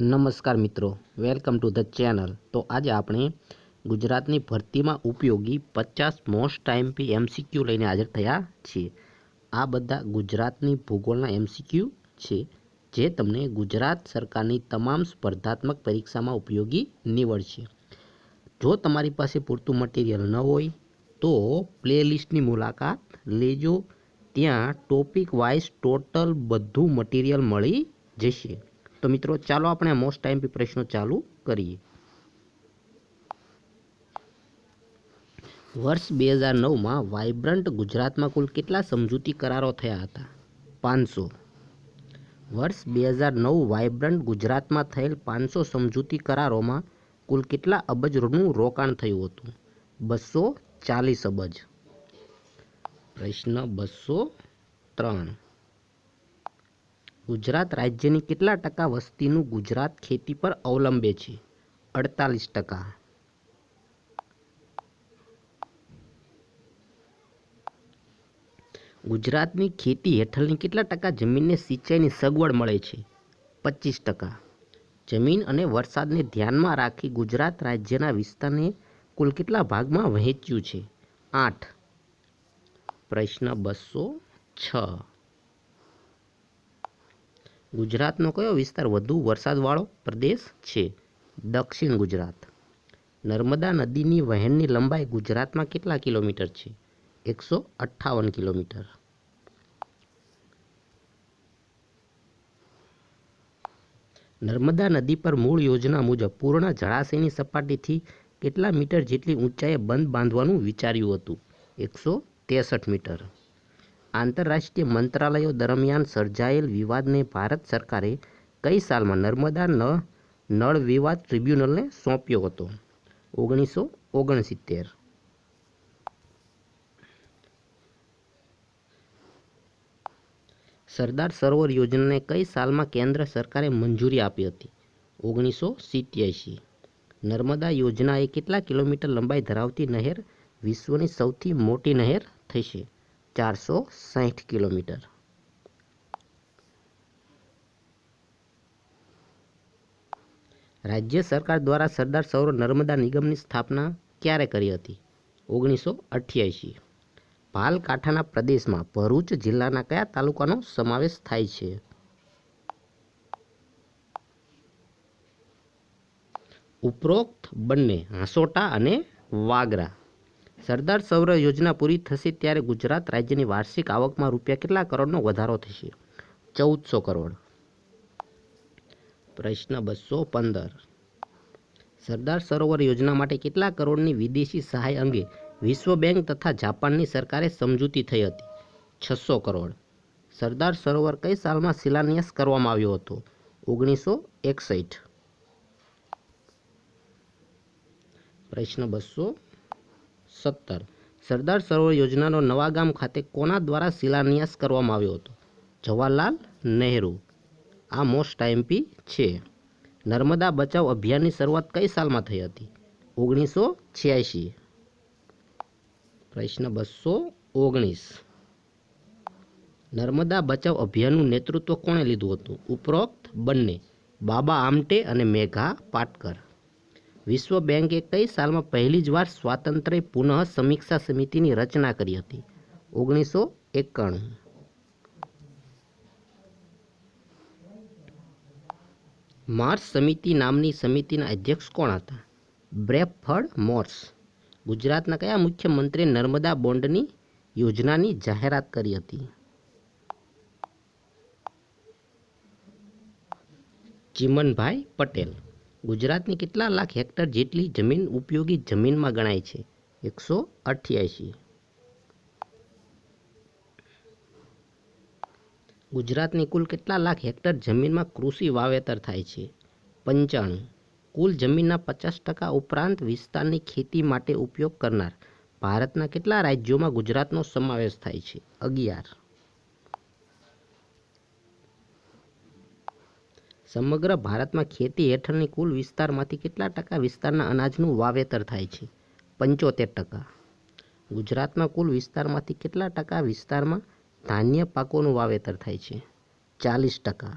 નમસ્કાર મિત્રો, welcome to the channel. તો આજે આપણે ગુજરાતની ભરતીમાં ઉપયોગી પચાસ મોસ્ટ આઈએમપી એમસીક્યુ લઈને હાજર થયા છીએ. આ બધા ગુજરાતની ભૂગોળના એમસીક્યુ છે, જે તમને ગુજરાત સરકારની તમામ સ્પર્ધાત્મક પરીક્ષામાં ઉપયોગી નીવડશે. જો તમારી પાસે પૂરતું મટીરિયલ ન હોય, તો પ્લેલિસ્ટની મુલાકાત લેજો. ત્યાં ટોપિક વાઇઝ ટોટલ બધું મટીરિયલ મળી જશે. તો મિત્રો, ચાલો આપણે મોસ્ટ આઈએમપી પ્રશ્નો ચાલુ કરીએ. વર્ષ બે હજાર નવમાં વાઇબ્રન્ટ ગુજરાતમાં કુલ કેટલા સમજૂતી કરારો થયા હતા? પાંચસો. વર્ષ બે હજાર નવ વાઇબ્રન્ટ ગુજરાતમાં થયેલ પાંચસો સમજૂતી કરારોમાં કુલ કેટલા અબજનું રોકાણ થયું હતું? બસો ચાલીસ અબજ. પ્રશ્ન બસો ત્રણ. ગુજરાત રાજ્યની કેટલા ટકા વસ્તીનું ગુજરાત ખેતી પર અવલંબે છે? અડતાલીસ ટકા. ગુજરાતની ખેતી હેઠળની કેટલા ટકા જમીનને સિંચાઈની સગવડ મળે છે? પચીસ ટકા. જમીન અને વરસાદને ધ્યાનમાં રાખી ગુજરાત રાજ્યના વિસ્તારને કુલ કેટલા ભાગમાં વહેંચ્યું છે? આઠ. પ્રશ્ન બસો છ. ગુજરાતનો કયો વિસ્તાર વધુ વરસાદવાળો પ્રદેશ છે? દક્ષિણ ગુજરાત. નર્મદા નદીની વહેણની લંબાઈ ગુજરાતમાં કેટલા કિલોમીટર છે? એકસો અઠ્ઠાવન કિલોમીટર. નર્મદા નદી પર મૂળ યોજના મુજબ પૂર્ણ જળાશયની સપાટીથી કેટલા મીટર જેટલી ઊંચાઈએ બંધ બાંધવાનું વિચાર્યું હતું? એકસો ત્રેસઠ મીટર. આંતરરાષ્ટ્રીય મંત્રાલયો દરમિયાન સર્જાયેલ વિવાદને ભારત સરકારે કઈ સાલમાં નર્મદા નળ વિવાદ ટ્રિબ્યુનલને સોંપ્યો હતો? ઓગણીસો ઓગણસિત્તેર. સરદાર સરોવર યોજનાને કઈ સાલમાં કેન્દ્ર સરકારે મંજૂરી આપી હતી? ઓગણીસો સિત્યાસી. નર્મદા યોજના એ કેટલા કિલોમીટર લંબાઈ ધરાવતી નહેર વિશ્વની સૌથી મોટી નહેર થશે? ચારસો સાઠ કિલોમીટર રાજ્ય સરકાર દ્વારા સરદાર સરોવર નર્મદા નિગમની સ્થાપના ક્યારે કરી હતી? ઓગણીસો અઠ્યાસી. પાલકાંઠાના પ્રદેશમાં ભરૂચ જિલ્લાના કયા તાલુકાનો સમાવેશ થાય છે? ઉપરોક્ત બંને હાંસોટા અને વાગરા. સરદાર સૌર યોજના પૂરી થશે ત્યારે ગુજરાત રાજ્યની વાર્ષિક આવકમાં રૂપિયા કેટલા કરોડનો વધારો થશે? ચૌદસો કરોડ. પ્રશ્ન બસો પંદર. સરદાર સરોવર યોજના માટે કેટલા કરોડની વિદેશી સહાય અંગે વિશ્વ બેંક તથા જાપાનની સરકારે સમજૂતી થઈ હતી? છસો કરોડ. સરદાર સરોવર કઈ સાલમાં શિલાન્યાસ કરવામાં આવ્યો હતો? ઓગણીસો એકસઠ. પ્રશ્ન બસો સત્તર. સરદાર સરોવર યોજનાનો નવાગામ ખાતે કોના દ્વારા શિલાન્યાસ કરવામાં આવ્યો હતો? જવાહરલાલ નહેરુ. આ મોસ્ટ આઈએમપી છે. નર્મદા બચાવ અભિયાનની શરૂઆત કઈ સાલમાં થઈ હતી? ઓગણીસો છ્યાસી પ્રશ્ન બસો ઓગણીસ. નર્મદા બચાવ અભિયાનનું નેતૃત્વ કોણે લીધું હતું? ઉપરોક્ત બંને, બાબા આમટે અને મેઘા પાટકર. વિશ્વ બેંકે કઈ સાલમાં પહેલી જ વાર સ્વાતંત્ર્ય પુનઃ સમીક્ષા સમિતિની રચના કરી હતી? ઓગણીસો એકાણું. માર્સ સમિતિ નામની સમિતિના અધ્યક્ષ કોણ હતા? બ્રેફર્ડ મોર્સ, ગુજરાતના કયા મુખ્યમંત્રીએ નર્મદા બોન્ડની યોજનાની જાહેરાત કરી હતી? ચિમનભાઈ પટેલ. ગુજરાતની કેટલા લાખ હેક્ટર જેટલી જમીન ઉપયોગી જમીનમાં ગણાય છે? એકસો અઠ્યાસી. ગુજરાતની કુલ કેટલા લાખ હેક્ટર જમીનમાં કૃષિ વાવેતર થાય છે? પંચાણું. કુલ જમીનના પચાસ ટકા ઉપરાંત વિસ્તારની ખેતી માટે ઉપયોગ કરનાર ભારતના કેટલા રાજ્યોમાં ગુજરાતનો સમાવેશ થાય છે? અગિયાર. સમગ્ર ભારતમાં ખેતી હેઠળની કુલ વિસ્તારમાંથી કેટલા ટકા વિસ્તારના અનાજનું વાવેતર થાય છે? પંચોતેર ટકા. ગુજરાતમાં કુલ વિસ્તારમાંથી કેટલા ટકા વિસ્તારમાં ધાન્ય પાકોનું વાવેતર થાય છે? ચાલીસ ટકા.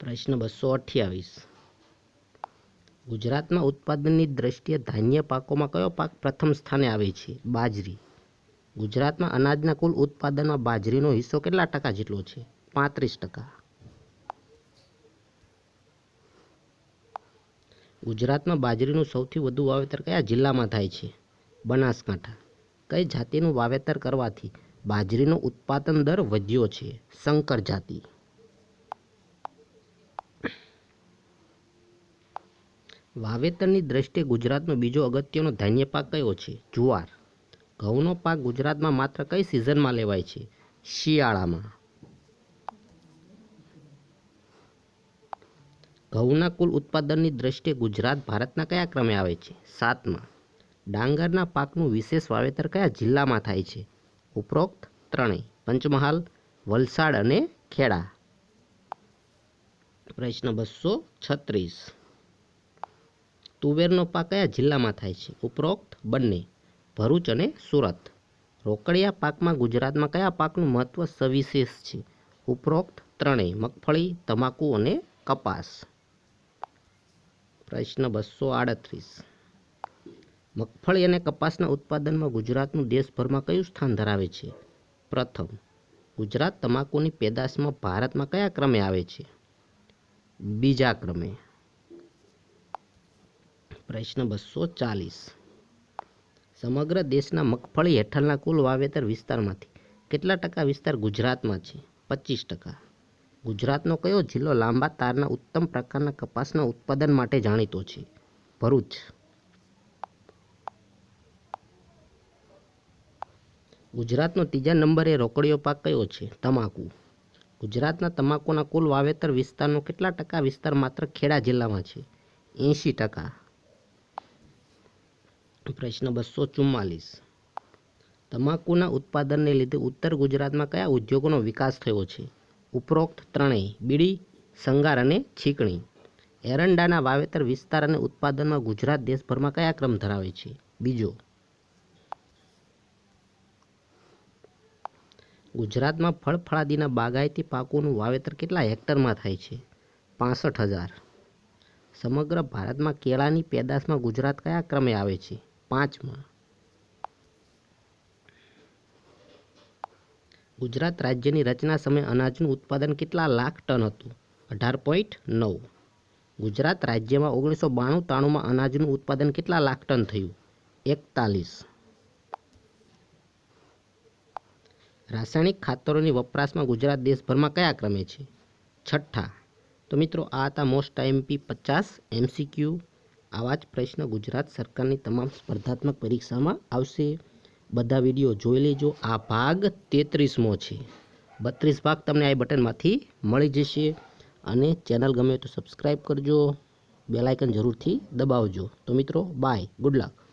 પ્રશ્ન બસો અઠ્યાવીસ. ગુજરાતમાં ઉત્પાદનની દ્રષ્ટિએ ધાન્ય પાકોમાં કયો પાક પ્રથમ સ્થાને આવે છે? બાજરી. ગુજરાતમાં અનાજના કુલ ઉત્પાદનમાં બાજરીનો હિસ્સો કેટલા ટકા જેટલો છે? પાંત્રીસ ટકા. ગુજરાતમાં બાજરીનું સૌથી વધુ વાવેતર કયા જિલ્લામાં થાય છે? બનાસકાંઠા. કઈ જાતિનું વાવેતર કરવાથી બાજરીનો ઉત્પાદન દર વધ્યો છે? સંકર જાતિ. વાવેતરની દ્રષ્ટિએ ગુજરાતનો બીજો અગત્યનો ધાન્ય પાક કયો છે? જુવાર. ઘઉંનો પાક ગુજરાતમાં માત્ર કઈ સિઝનમાં લેવાય છે? શિયાળામાં. ઘઉંના કુલ ઉત્પાદનની દ્રષ્ટિએ ગુજરાત ભારતના કયા ક્રમે આવે છે? સાતમાં, ડાંગરના પાકનું વિશેષ વાવેતર કયા જિલ્લામાં થાય છે? ઉપરોક્ત ત્રણેય, પંચમહાલ, વલસાડ અને ખેડા. પ્રશ્ન બસો છત્રીસ. તુવેરનો પાક કયા જિલ્લામાં થાય છે? ઉપરોક્ત બંને, ભરૂચ અને સુરત. રોકડિયા પાકમાં ગુજરાતમાં કયા પાકનું મહત્વ સવિશેષ છે? ઉપરોક્ત ત્રણેય, મગફળી, તમાકુ અને કપાસ. પ્રશ્ન બસો આડત્રીસ. મગફળી અને કપાસના ઉત્પાદનમાં ગુજરાતનું દેશભરમાં કયું સ્થાન ધરાવે છે? પ્રથમ, ગુજરાત તમાકુની પેદાશમાં ભારતમાં કયા ક્રમે આવે છે? બીજા ક્રમે, પ્રશ્ન બસો ચાલીસ. સમગ્ર દેશના મગફળી હેઠળના કુલ વાવેતર વિસ્તારમાંથી કેટલા ટકા વિસ્તાર ગુજરાતમાં છે? પચીસ ટકા. ગુજરાતનો કયો જિલ્લો લાંબા તારના ઉત્તમ પ્રકારના કપાસના ઉત્પાદન માટે જાણીતો છે? ભરૂચ. ગુજરાતનો ત્રીજા નંબરે રોકડીયો પાક કયો છે? તમાકુ. ગુજરાતના તમાકુના કુલ વાવેતર વિસ્તારનો કેટલા ટકા વિસ્તાર માત્ર ખેડા જિલ્લામાં છે? એંશી ટકા. પ્રશ્ન બસો ચુમ્માલીસ. તમાકુના ઉત્પાદનને લીધે ઉત્તર ગુજરાતમાં કયા ઉદ્યોગોનો વિકાસ થયો છે? ઉપરોક્ત ત્રણેય, બીડી સંગાર અને છીકણી. એરંડાના વાવેતર વિસ્તાર અને ઉત્પાદનમાં ગુજરાત દેશભરમાં કયા ક્રમ ધરાવે છે? બીજો, ગુજરાતમાં ફળફળાદીના બાગાયતી પાકોનું વાવેતર કેટલા હેક્ટરમાં થાય છે? પાસઠ હજાર. સમગ્ર ભારતમાં કેળાની પેદાશમાં ગુજરાત કયા ક્રમે આવે છે? પાંચમાં ગુજરાત રાજ્યની રચના સમયે અનાજનું ઉત્પાદન કેટલા લાખ ટન હતું? અઢાર પોઈન્ટ નવ. ગુજરાત રાજ્યમાં ઓગણીસો બાણું ત્રાણુંમાં અનાજનું ઉત્પાદન કેટલા લાખ ટન થયું? એકતાલીસ. રાસાયણિક ખાતરોની વપરાશમાં ગુજરાત દેશભરમાં કયા ક્રમે છે? છઠ્ઠા. તો મિત્રો, આ હતા મોસ્ટ આઈએમપી પચાસ એમસીક્યુ આવા જ પ્રશ્ન ગુજરાત સરકારની તમામ સ્પર્ધાત્મક પરીક્ષામાં આવશે. બધા વીડિયો જોઈ લેજો. આ ભાગ તેત્રીસમો છે. બત્રીસ ભાગ તમને આ બટનમાંથી મળી જશે. અને ચેનલ ગમે તો સબસ્ક્રાઈબ કરજો. બેલાઇકન જરૂરથી દબાવજો. તો મિત્રો બાય ગુડ લક